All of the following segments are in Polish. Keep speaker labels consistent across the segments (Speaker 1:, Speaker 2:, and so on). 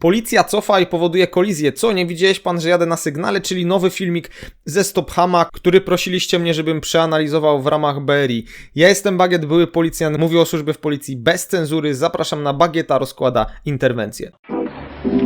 Speaker 1: Policja cofa i powoduje kolizję. Co, nie widziałeś pan, że jadę na sygnale? Czyli nowy filmik ze Stophama, który prosiliście mnie, żebym przeanalizował w ramach BRI. Ja jestem Bagiet, były policjant, mówię o służbie w policji bez cenzury. Zapraszam na Bagieta, rozkłada interwencję.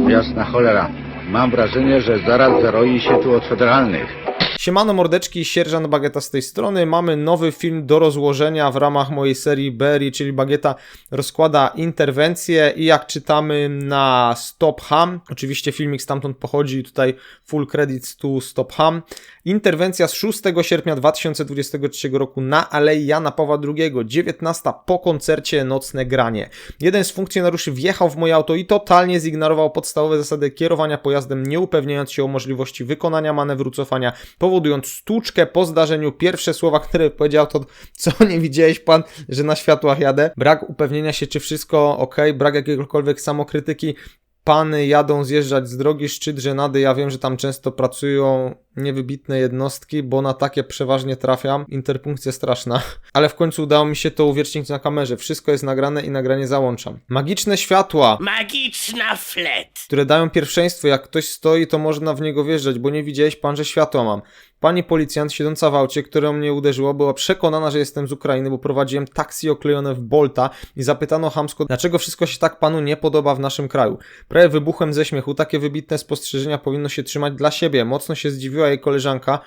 Speaker 2: Jasna cholera. Mam wrażenie, że zaraz zaroi się tu od federalnych.
Speaker 1: Siemano mordeczki, sierżant Bagieta z tej strony. Mamy nowy film do rozłożenia w ramach mojej serii Berry, czyli Bagieta rozkłada interwencję i jak czytamy na Stop Ham, oczywiście filmik stamtąd pochodzi, tutaj full credits to Stop Ham. Interwencja z 6 sierpnia 2023 roku na Alei Jana Pawła II, 19 po koncercie Nocne Granie. Jeden z funkcjonariuszy wjechał w moje auto i totalnie zignorował podstawowe zasady kierowania pojazdem, nie upewniając się o możliwości wykonania manewru cofania, powodując stłuczkę po zdarzeniu. Pierwsze słowa, które powiedział to, co nie widziałeś pan, że na światłach jadę. Brak upewnienia się, czy wszystko ok, brak jakiegokolwiek samokrytyki. Pany jadą zjeżdżać z drogi szczyt żenady. Ja wiem, że tam często pracują niewybitne jednostki, bo na takie przeważnie trafiam. Interpunkcja straszna. Ale w końcu udało mi się to uwiecznić na kamerze. Wszystko jest nagrane i nagranie załączam. Magiczne światła
Speaker 3: Magiczna flet!
Speaker 1: które dają pierwszeństwo. Jak ktoś stoi, to można w niego wjeżdżać, bo nie widziałeś pan, że światło mam. Pani policjant siedząca w aucie, które mnie uderzyło, była przekonana, że jestem z Ukrainy, bo prowadziłem taksi oklejone w Bolta i zapytano hamsko, dlaczego wszystko się tak panu nie podoba w naszym kraju. Prawie wybuchłem ze śmiechu. Takie wybitne spostrzeżenia powinno się trzymać dla siebie. Mocno się zdziwiła jej koleżanka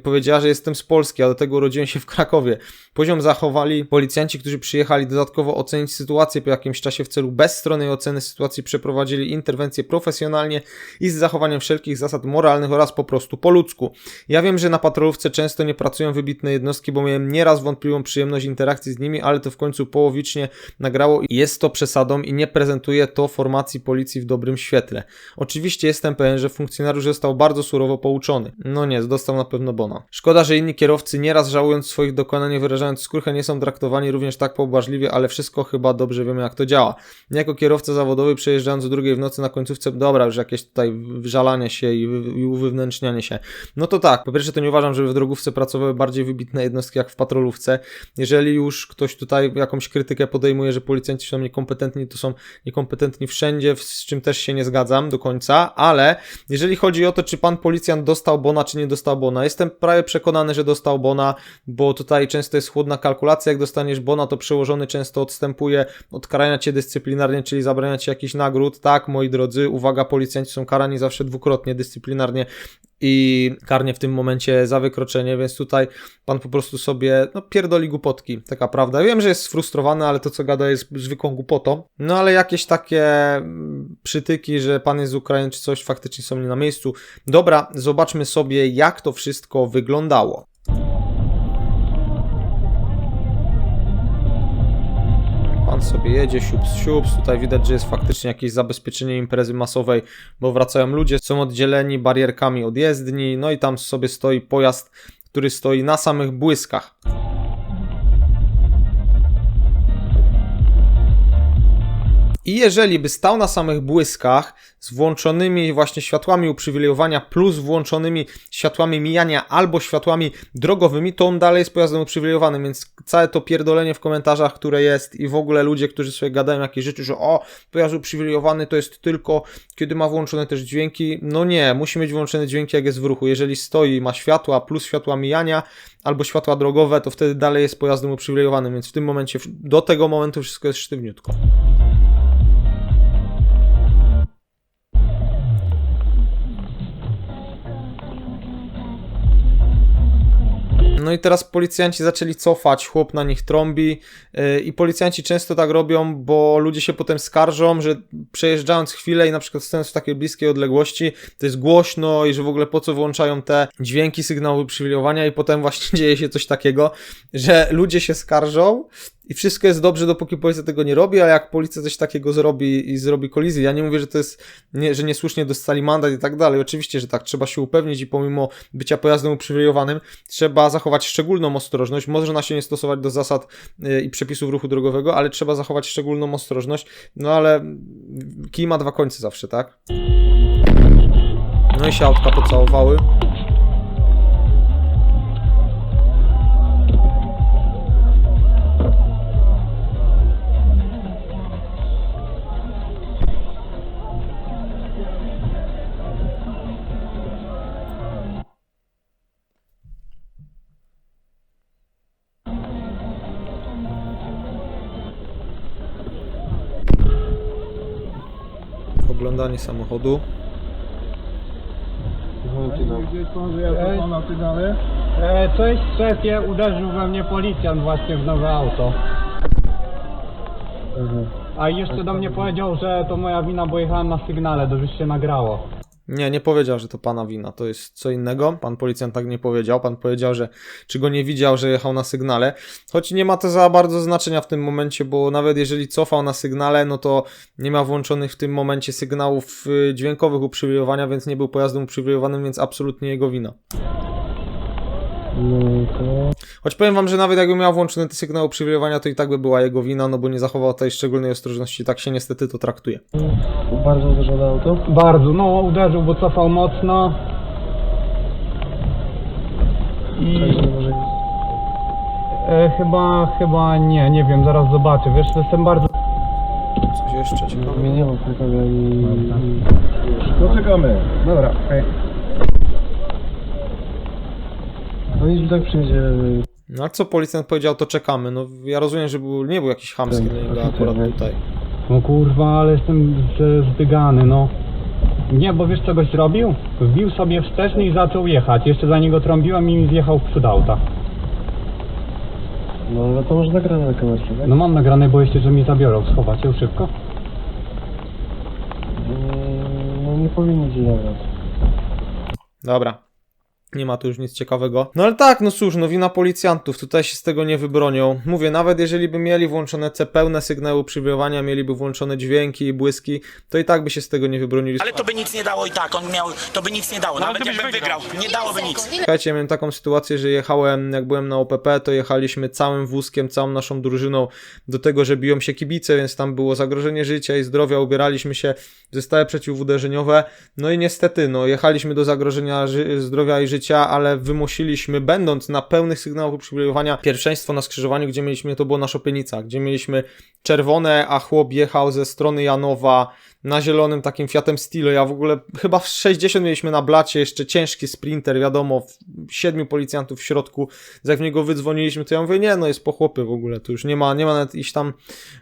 Speaker 1: powiedziała, że jestem z Polski, a do tego urodziłem się w Krakowie. Poziom zachowali policjanci, którzy przyjechali dodatkowo ocenić sytuację po jakimś czasie w celu bezstronnej oceny sytuacji przeprowadzili interwencję profesjonalnie i z zachowaniem wszelkich zasad moralnych oraz po prostu po ludzku. Ja wiem, że na patrolówce często nie pracują wybitne jednostki, bo miałem nieraz wątpliwą przyjemność interakcji z nimi, ale to w końcu połowicznie nagrało i jest to przesadą i nie prezentuje to formacji policji w dobrym świetle. Oczywiście jestem pewien, że funkcjonariusz został bardzo surowo pouczony. No nie, dostał na pewno bona. Szkoda, że inni kierowcy nieraz żałując swoich dokonań wyrażając skruchę nie są traktowani również tak pobłażliwie, ale wszystko chyba dobrze wiemy jak to działa. Nie jako kierowca zawodowy przejeżdżając o drugiej w nocy na końcówce, dobra, już jakieś tutaj wżalanie się i, i uwewnętrznianie się. No to tak, po pierwsze to nie uważam, żeby w drogówce pracowały bardziej wybitne jednostki jak w patrolówce. Jeżeli już ktoś tutaj jakąś krytykę podejmuje, że policjanci są niekompetentni, to są niekompetentni wszędzie, z czym też się nie zgadzam do końca, ale jeżeli chodzi o to, czy pan policjant dostał bona, czy nie dostał bona, jestem prawie przekonany, że dostał bona, bo tutaj często jest chłodna kalkulacja, jak dostaniesz bona, to przełożony często odstępuje od karania cię dyscyplinarnie, czyli zabrania ci jakichś nagród. Tak, moi drodzy, uwaga, policjanci są karani zawsze dwukrotnie dyscyplinarnie i karnie w tym momencie za wykroczenie, więc tutaj pan po prostu sobie no, pierdoli głupotki, taka prawda. Wiem, że jest sfrustrowany, ale to co gada jest zwykłą głupotą. No ale jakieś takie mm, przytyki, że pan jest z Ukrainy czy coś faktycznie są nie na miejscu. Dobra, zobaczmy sobie jak to wszystko wyglądało. Pan sobie jedzie, siups, siups. Tutaj widać, że jest faktycznie jakieś zabezpieczenie imprezy masowej, bo wracają ludzie, są oddzieleni barierkami od jezdni, no i tam sobie stoi pojazd, który stoi na samych błyskach. I jeżeli by stał na samych błyskach z włączonymi właśnie światłami uprzywilejowania plus włączonymi światłami mijania albo światłami drogowymi, to on dalej jest pojazdem uprzywilejowanym, więc całe to pierdolenie w komentarzach, które jest i w ogóle ludzie, którzy sobie gadają jakieś rzeczy, że o, pojazd uprzywilejowany to jest tylko kiedy ma włączone też dźwięki. No nie, musi mieć włączone dźwięki jak jest w ruchu. Jeżeli stoi, ma światła plus światła mijania albo światła drogowe, to wtedy dalej jest pojazdem uprzywilejowanym, więc w tym momencie, do tego momentu wszystko jest sztywniutko. No i teraz policjanci zaczęli cofać, chłop na nich trąbi yy, i policjanci często tak robią, bo ludzie się potem skarżą, że przejeżdżając chwilę i na przykład stojąc w takiej bliskiej odległości, to jest głośno i że w ogóle po co włączają te dźwięki sygnały uprzywilejowania i potem właśnie dzieje się coś takiego, że ludzie się skarżą i wszystko jest dobrze, dopóki policja tego nie robi, a jak policja coś takiego zrobi i zrobi kolizję, ja nie mówię, że to jest, nie, że niesłusznie dostali mandat i tak dalej, oczywiście, że tak, trzeba się upewnić i pomimo bycia pojazdem uprzywilejowanym, trzeba zachować szczególną ostrożność, można się nie stosować do zasad y, i przepisów ruchu drogowego, ale trzeba zachować szczególną ostrożność, no ale kij ma dwa końce zawsze, tak? No i się autka pocałowały. Oglądanie samochodu.
Speaker 4: E, cześć szefie, uderzył we mnie policjant właśnie w nowe auto. A jeszcze do mnie powiedział, że to moja wina, bo jechałem na sygnale, to już się nagrało.
Speaker 1: Nie, nie powiedział, że to pana wina, to jest co innego. Pan policjant tak nie powiedział. Pan powiedział, że czy go nie widział, że jechał na sygnale. Choć nie ma to za bardzo znaczenia w tym momencie, bo nawet jeżeli cofał na sygnale, no to nie ma włączonych w tym momencie sygnałów y, dźwiękowych uprzywilejowania, więc nie był pojazdem uprzywilejowanym, więc absolutnie jego wina. Choć powiem wam, że nawet jakby miał włączony te sygnały uprzywilejowania, to i tak by była jego wina, no bo nie zachował tej szczególnej ostrożności. Tak się niestety to traktuje.
Speaker 5: Bardzo uderzone auto?
Speaker 4: Bardzo, no uderzył, bo cofał mocno. I e, chyba, chyba nie, nie wiem, zaraz zobaczę. Wiesz, jestem bardzo...
Speaker 1: Coś jeszcze ciekawe.
Speaker 5: mnie nie ma prawie ani... No czekamy. Dobra, okej. No nic tak przyjdzie...
Speaker 1: No a co policjant powiedział, to czekamy. No ja rozumiem, że był, nie był jakiś chamski
Speaker 5: Tak,
Speaker 1: dla niego
Speaker 5: oficjalnie.
Speaker 1: akurat tutaj.
Speaker 4: No kurwa, ale jestem z- zdygany, no. Nie, bo wiesz czegoś zrobił? Wbił sobie wsteczny i zaczął jechać. Jeszcze za niego trąbiłem i mi zjechał przed auta.
Speaker 5: No ale to może nagrane na kamerze, tak?
Speaker 4: No mam nagrane, bo jeszcze, że mnie zabiorą. Schowacie już szybko?
Speaker 5: Mm, No nie powinni ci nagrać.
Speaker 1: Dobra. Nie ma tu już nic ciekawego. No ale tak, no cóż, no wina policjantów, tutaj się z tego nie wybronią. Mówię, nawet jeżeli by mieli włączone te pełne sygnały przywoływania, mieliby włączone dźwięki i błyski, to i tak by się z tego nie wybronili.
Speaker 3: Ale to by nic nie dało i tak, on miał, to by nic nie dało, nawet jakbym wygrał, nie dałoby nic.
Speaker 1: Słuchajcie, ja miałem taką sytuację, że jechałem, jak byłem na OPP, to jechaliśmy całym wózkiem, całą naszą drużyną do tego, że biją się kibice, więc tam było zagrożenie życia i zdrowia, ubieraliśmy się w zestawy przeciwuderzeniowe, no i niestety, no jechaliśmy do zagrożenia ży- zdrowia i życia, ale wymusiliśmy, będąc na pełnych sygnałach uprzywilejowania, pierwszeństwo na skrzyżowaniu, gdzie mieliśmy, to było na Szopienica, gdzie mieliśmy czerwone, a chłop jechał ze strony Janowa, na zielonym takim Fiatem Stilo. Ja w ogóle chyba w 60 mieliśmy na blacie, jeszcze ciężki sprinter, wiadomo, siedmiu policjantów w środku. Jak w niego wydzwoniliśmy, to ja mówię, nie, no jest po chłopy w ogóle, to już nie ma, nie ma nawet iść tam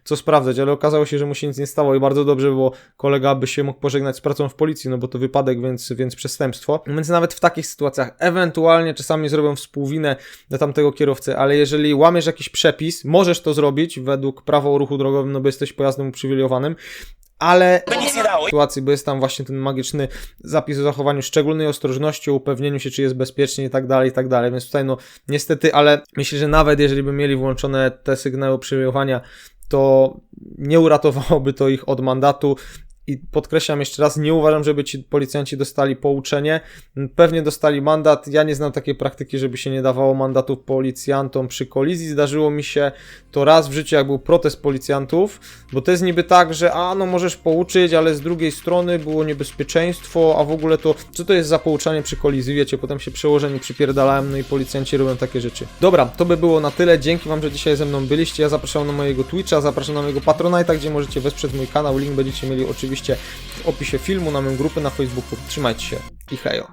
Speaker 1: co sprawdzać, ale okazało się, że mu się nic nie stało i bardzo dobrze, bo kolega by się mógł pożegnać z pracą w policji, no bo to wypadek, więc, więc przestępstwo. Więc nawet w takich sytuacjach ewentualnie czasami zrobią współwinę dla tamtego kierowcy, ale jeżeli łamiesz jakiś przepis, możesz to zrobić według prawa o ruchu drogowym, no bo jesteś pojazdem uprzywilejowanym, ale
Speaker 3: dało.
Speaker 1: sytuacji, bo jest tam właśnie ten magiczny zapis o zachowaniu szczególnej ostrożności, o upewnieniu się, czy jest bezpiecznie i tak dalej, i tak dalej. Więc tutaj, no, niestety, ale myślę, że nawet jeżeli by mieli włączone te sygnały przyjmowania, to nie uratowałoby to ich od mandatu. I podkreślam jeszcze raz, nie uważam, żeby ci policjanci dostali pouczenie. Pewnie dostali mandat. Ja nie znam takiej praktyki, żeby się nie dawało mandatów policjantom przy kolizji. Zdarzyło mi się to raz w życiu, jak był protest policjantów, bo to jest niby tak, że a no możesz pouczyć, ale z drugiej strony było niebezpieczeństwo, a w ogóle to co to jest za pouczanie przy kolizji? Wiecie, potem się przełożeni przypierdalałem, no i policjanci robią takie rzeczy. Dobra, to by było na tyle. Dzięki wam, że dzisiaj ze mną byliście. Ja zapraszam na mojego Twitcha, zapraszam na mojego Patronite'a, gdzie możecie wesprzeć mój kanał. Link będziecie mieli oczywiście w opisie filmu, na moją grupę na Facebooku. Trzymajcie się i hejo.